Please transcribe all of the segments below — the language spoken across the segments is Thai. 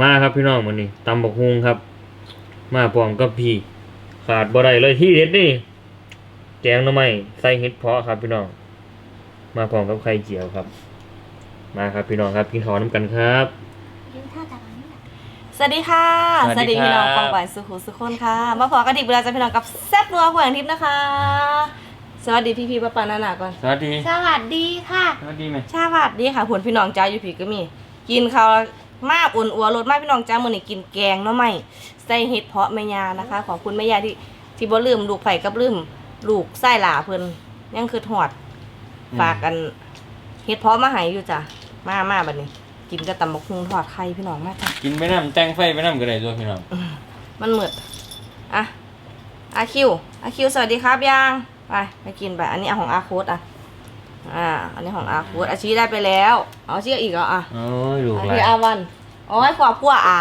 มาครับพี่น้องมื้อนี้ตำบักฮุงครับ มาพร้อมกับพี่ ขาดบ่ได้เลยที่เด็ดนี่แกงหน่อไม้ใส่เห็ดเพาะครับพี่น้อง มาพร้อมกับไข่เจียวครับ มาครับพี่น้องครับกินข้าวน้ำกันครับสวัสดีค่ะสวัสดีครับพี่น้องปองปายสุขุสุขคนค่ะ มาพอกันอีกเวลาจะพี่น้องกับแซ่บนัวหัวอย่างทิพย์นะคะ สวัสดีพี่พี่ป้าปานานาก่อน สวัสดี สวัสดีค่ะ สวัสดีไหมชาวัดดีค่ะผลพี่น้องจ้าอยู่ผีก็มี กินข้าว มากอุ่นอัวรสมากพี่น้องจ้ามื้อนี้กินแกงเนาะไม่ใส่เห็ดเพาะแม่ยานะคะ ขอบคุณแม่ยาที่ที่บ่ลืมลูกไผ่กับลืมลูกไส้หลาเพิ่นยังคือหอดฝากกันเห็ดเพาะมาให้อยู่จ้ะมามาบัดนี้ กินกับตำบักหุ่งทอดไข่พี่น้องมาจ้ะกินไปน้ำแต่งไฟไปน้ำก็ได้ด้วยพี่น้องมันมืดอะอาคิวอาคิวสวัสดีครับยังไปไปกินไปอันนี้เอาของอาโคดอะ อ่า อันนี้ของอาโคดอาชีได้ไปแล้ว เอาชีอีกเหรออะโอ้ยลูกอันหลานี้นอาวันอ๋อให้ขวบพัวอา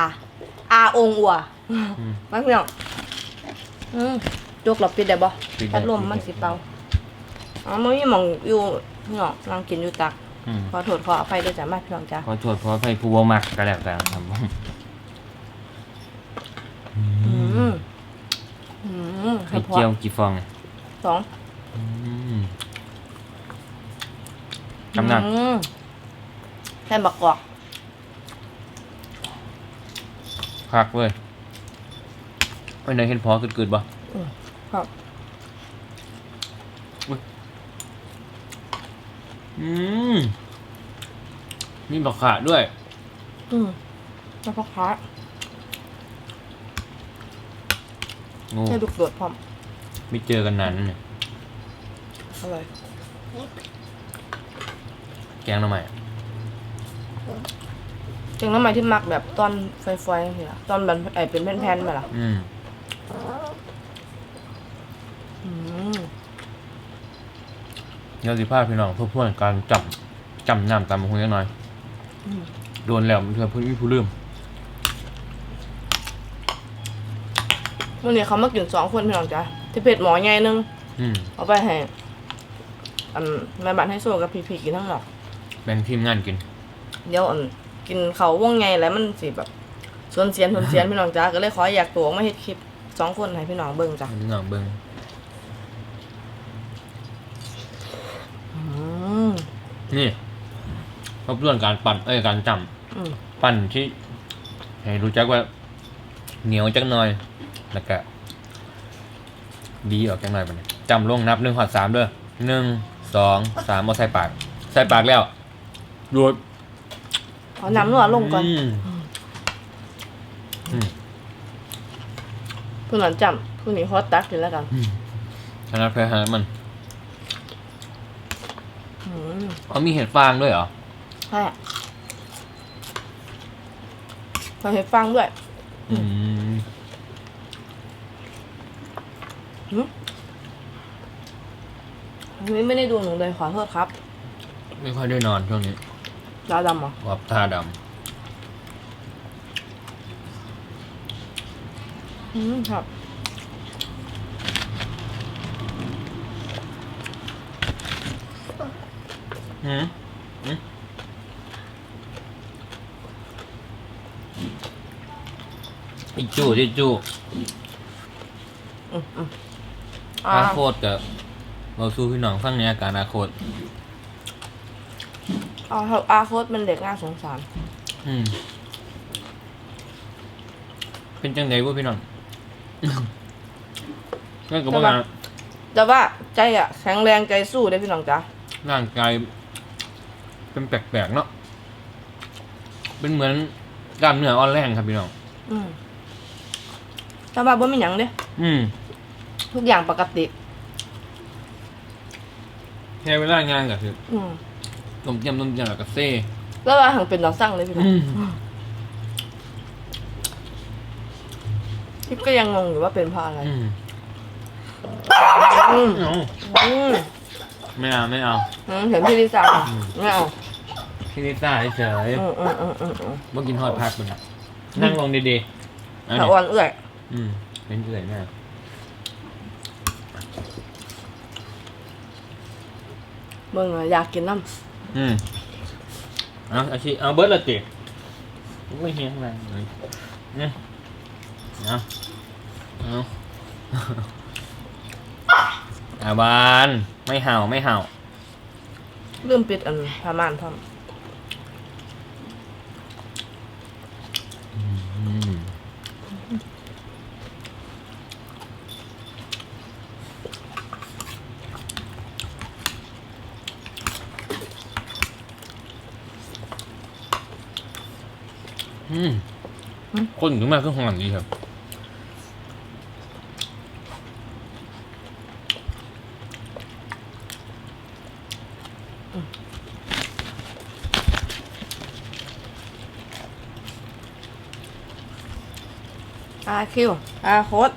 อาองอัวอืมมาพี่น้องอืมจกหลบปิดได้บ่ปิดได้พัดลมมันสิเป่าอ๋อมันมีหมองอยู่พี่น้องนั่งกินอยู่ตัก อืมขอโทษขออภัยด้วยจ้ะมาพี่น้องจ้ะขอโทษขออภัยผู้บ่มักก็แล้วกันครับอืมอืมไข่เจียวกี่ฟองเนี่ยสองอืม กำนันอืมแค่บักกอกคักเว้ยไม่ได้เห็นพอเกิดๆบ่ครับอืมมีบักขาด้วย อืมแล้วก็ค้าโง่ให้ดุกโดดพร้อมไม่เจอกันนานนั่นเนี่ยอร่อย แกงหน่อไม้จริงแล้วไหมที่มักแบบตอนไฟๆนี่ล่ะตอนแบบไอเป็นแผ่นๆมาล่ะอืมอืมเดี๋ยวสิพาพี่น้องทบทวนการจำจำน้ำตามมาคุยกันหน่อย อืมโดนแล้วเพื่อผู้มีผู้ลืมวันนี้เขามากินสองคนพี่น้องจ้ะที่เพจหมอใหญ่หนึง อืม เอาไปให้อันแม่บ้านให้โซ่กับพี่ๆกินทั้งหมด แบ่งทีมงานกิน เดี๋ยวอันกินเขาววงใหญ่แล้วมันสิแบบส่วนเสียนส่วนเสียนพี่น้องจ้าก็เลยขออยากตัวออกมาเฮ็ดคลิปสองคนให้พี่น้องเบิ่งจ้ะพี่น้องเบิ่งอืมนี่ทบทวนการปั่นเอ้ยการจอืมำปั่นที่ให้รู้จักว่า เหนียวจักหน่อย แล้วก็ดีออกจักหน่อยไปเนี่ยจำลงนับหนึ่งหอดสามเด้อหนึ่งสองสามเอาใส่ปาก ใส่ปากแล้ว ดูดเอาน้ำนัวลงก่อนมอืมเพื่อนหลังจำผู้นี้ฮอตตักกินแล้วกันอืมอันนั้นแพ้หามันอืมอ๋อมีเห็ดฟางด้วยเหรอ ใช่ขอให้ฟังด้วย อืมอันนี้ไม่ได้ดูหนูเลยขอโทษครับ ไม่ค่อยได้นอนช่วงนี้ ดาวดำเหรอวับท่าดอืมครับำหืมหืมอีจู้อีจู้อืมอืมอาอ่าโคตรกับเราสู้พี่น้องฟังในอาการอาโคตร อาอาโคตเป็นเด็กน่าสงสาร อืม เป็นจังไดวะพี่น้องนั่นก็บ่งานแต่ว่าใจอะแข็งแรงใจสู้ได้พี่น้องจ้ะร่างกาย เป็นแปลกๆเนาะ เป็นเหมือนกล้ามเนื้ออ่อนแรงครับพี่น้อง อืมแต่ว่าบ่มีหยังเด้อืมทุกอย่างปกติ แค่เวลางานก็คือ อืม ต้มยำต้มยำแล้วก็เซ่แล้วว่าหังเป็นดอกสั่งเลยพี่น้องอืมพี่ก็ยังงงอยู่ว่าเป็นเพราะอะไรอืมอืมเอาอืมไม่เอาไม่เอา อืมเห็นพี่ลิซ่าอืม ไม่เอาพี่นิต้าเฉยอืมอืมอืมอืมอืมๆบ่กินฮอดพักมันนะนั่งลงดีๆอันถ้านี้อ่อนเอื้อยอืมเป็นเอื่อยมากเบิ่งอะอยากกินน้ อืมเอาอาชีเอาเบิร์ดละติโอ้ยเฮียแรงเลยเนี่ยเอาเอาอาบาน ไม่เห่าไม่เห่าเริ่มปิดอันพามานพร้อม อืมคนถึงมาเครื่องหอนดีครับอาคิวอาโคต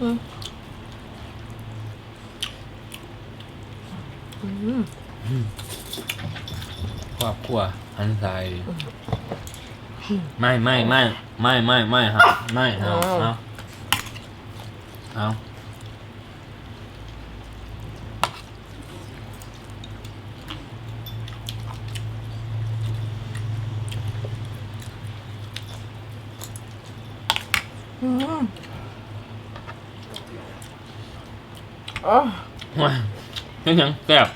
อืมอืมครอบครัว อันใสไม่ไม่ไม่ไม่ไม่ไม่ครับไม่เอาเอาเอาอืมอ๋อว้ายังยังแซ่บ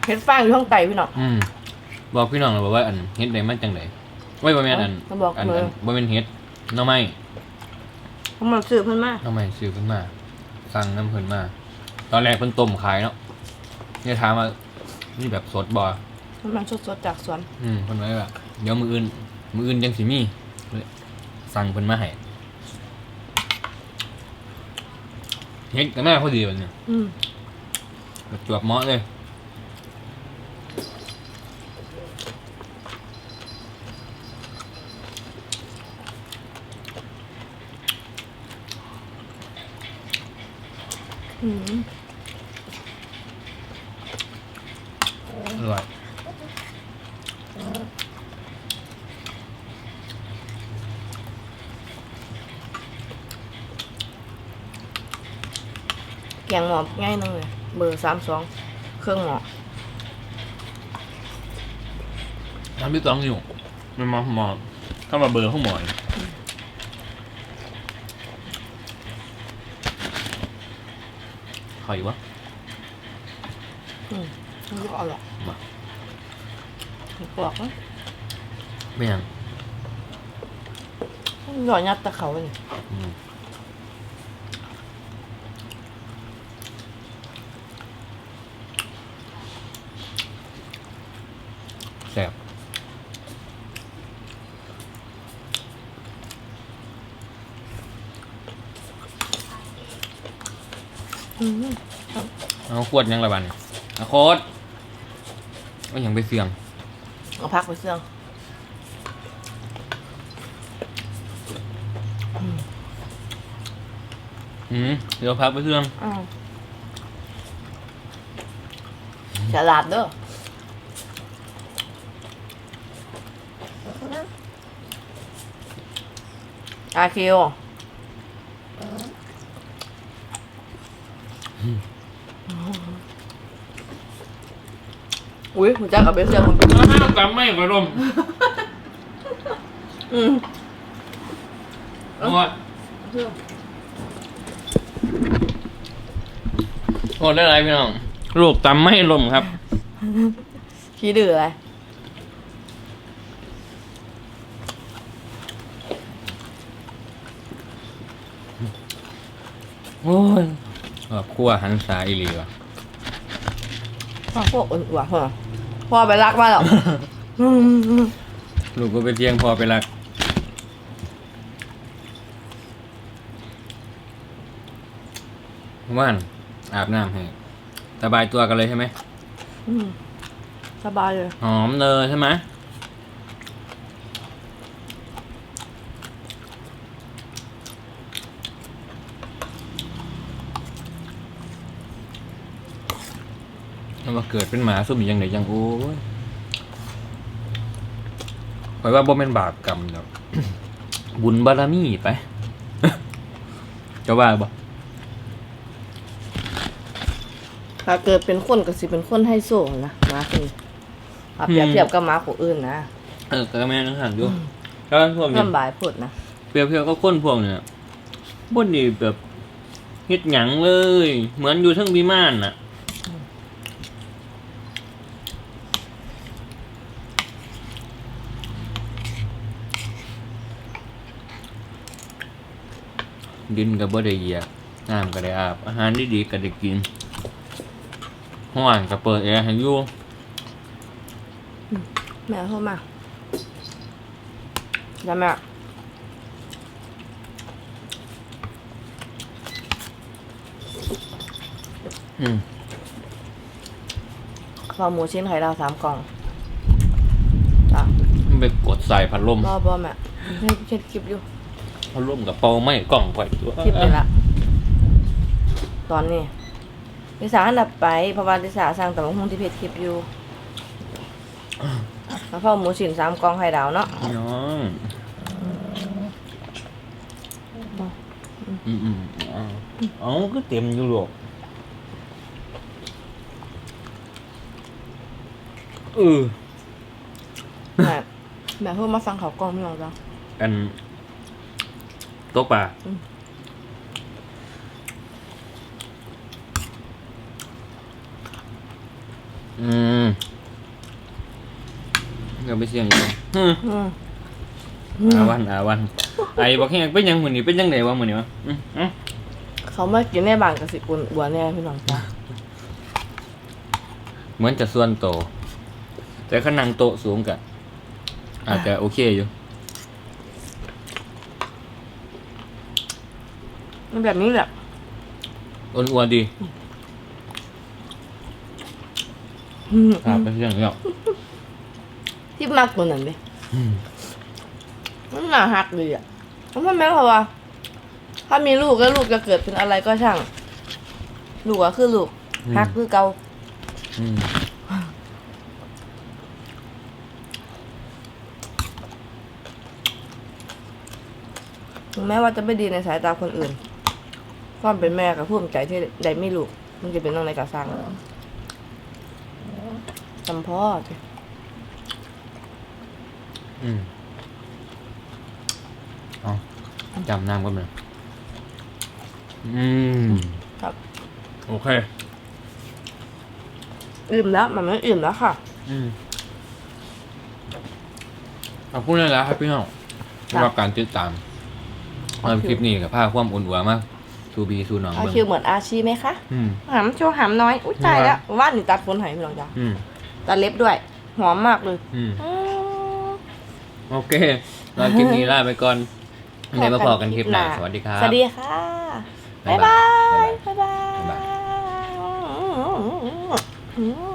เห็ดฟางอยู่ข้างไตพี่น้อง อืมบอกพี่น้องเลยบอกว่าอันเฮ็ดได้มาจังไดไว้บ่แม่นอันเขาบอกอันเลย อันบ่แม่นเฮ็ดหน่อไม้เขามาซื้อเพิ่นมาหน่อไม้ซื้อเพิ่นมาสั่งน้ำเพิ่นมา ตอนแรกเพิ่นต้มขายเนาะเนี่ยถามว่านี่แบบสดบ่เพิ่นมาสดๆจากสวนอืมเพิ่นไว้ว่าเดี๋ยวมื้ออื่นมื้ออื่นจังสิมีเลยสั่งเพิ่นมาให้เฮ็ดก็น่าพอดีบัดนี้อืม ประจวบเหมาะเลย อืมอร่อยแกงหมอบง่ายนึงเลยเบอร์สามสองเครื่องหมอน้ำพี่ต้องอยู่มันมาหมอเข้ามาเบอร์ห้องหมออี กขออยู่วะอืมมันก็อร่อยมากรอกนะไม่ยังหน่อยยัดตะเขาเลยอืม อืมเอาขวดยังละบันเอาโคตรก็ยังไปเสี่ยงเอาพักไปเสื่องอืมเดี๋ยวพักไปเสี่ยงอ้าวฉลาดเด้ออาคิว อุ้ยหัวใจกับเบสเซียมันเป็นจำไม่กระดมอืมโอ้ยโอ้ได้ไรพี่น้อง ลูกตำไม่ลมครับขี้ดื้ออะไรโอ้ย ครอบครัวหันษาอีหลีวะพ่อพวกอ้วนๆพ่อพ่อไปรักมาหรอกอืมลูกก็ไปเที่ยงพอไปรัก ว่านอาบน้ำให้สบายตัวกันเลยใช่ไหมอืมสบายเลย หอมเลยใช่ไหม มาเกิดเป็นหมาซุ่มยังไงยังโอ้ยคอยว่าบ่เป็นบาปกรรมดอกบุญบารมีไป จะว่าบ่ถ้าเกิดเป็นคนก็สิเป็นคนให้โซ่นะหมาคือถ้าเปรียบเทียบกับหมาผู้อื่นนะเออก็แม่นหันอยู่แล้วพวกนี้ลำบายพูดนะเปรียบเทียบกับคนพวกเนี่ยบ่นี่แบบเฮ็ดหยังเลย เหมือนอยู่เทั้งวิมานน่ะ ดินก็บ่ได้เหยียบน้ำก็ได้อาบ อาหารดีๆก็ได้กินห้อนก็เปิดแอร์ให้อยู่แม่โทรมาจ้าแม่อืมข้าวหมูชิ้นไข่ดาวสามกล่องจ้ะมันไปกดใส่พัดลมรอบอแม่เฮ็ดเฮ็ดคลิปอยู่ พัดลมกับเป่าไม่กล่องปล่อยตัวคลิปนี่ละตอนนี้ลิสาอันดับไปเพราะว่าลิสาสร้างแต่ละห้องที่เพจคลิปอยู่แล้วข้าวหมูชิ้นสามกล่องไข่ดาวเนาะน้องอืมอืมเอาเอาก็เต็มอยู่หรอกเออแม่แม่เพิ่มมาสั่งข้าวกล่องไม่หรอกจ้ะอันโต๊ะป่าอืมอืมก็ไปเสียงอยู่ฮึอืมอาวันอาวัน ไอ้บอกแห้งเป็นยังมือนี้เป็นยังไงวะมือนี้วะอืมอืมเขามากินในบ้านกับสิอุ่นอ้วนแน่พี่น้องจ้ะเหมือนจะส่วนโต แต่ขนังโตะสูงกันอาจจะโอเคอยู่ มันแบบนี้แหละอ้วนๆดีอืมครับไปเสียงแล้วที่มากกว่านั้นดิมันน่าฮักดีอะเพราะมันแม่นเพราะว่า ถ้ามีลูกแล้วลูกจะเกิดเป็นอะไรก็ช่าง ลูกก็คือลูกฮักคือเกาอืมถึงแม้ว่าจะไม่ดีในสายตาคนอื่น ความเป็นแม่กับผู้มใจที่ได้ไม่ลูกมันจะเป็นเรื่องอะไรกับสร้างจำพ่อสิอืมเอาจำน้ำก็มันอืมครับโอเค อิ่มแล้ว มันไม่อิ่มแล้วค่ะ อืมขอบคุณเลยแล้วครับพี่น้องสำหรับการติดตามเอาคลิปนี้กับภาพความอุ่นหัวมาก ซูบีซูนองเขาคิวเหมือนอาชีพไหมคะอืม หำโชว์หำน้อย อุ้ยตายแล้วว่านหนูตัดคนหายพี่น้องจ้ะอืตัดเล็บด้วย หอมมากเลยโอเคเราคลิปนี้ลาไปก่อนในมาพอกันคลิปหน้า สวัสดีครับ สวัสดีค่ะ บ๊ายบาย บ๊ายบาย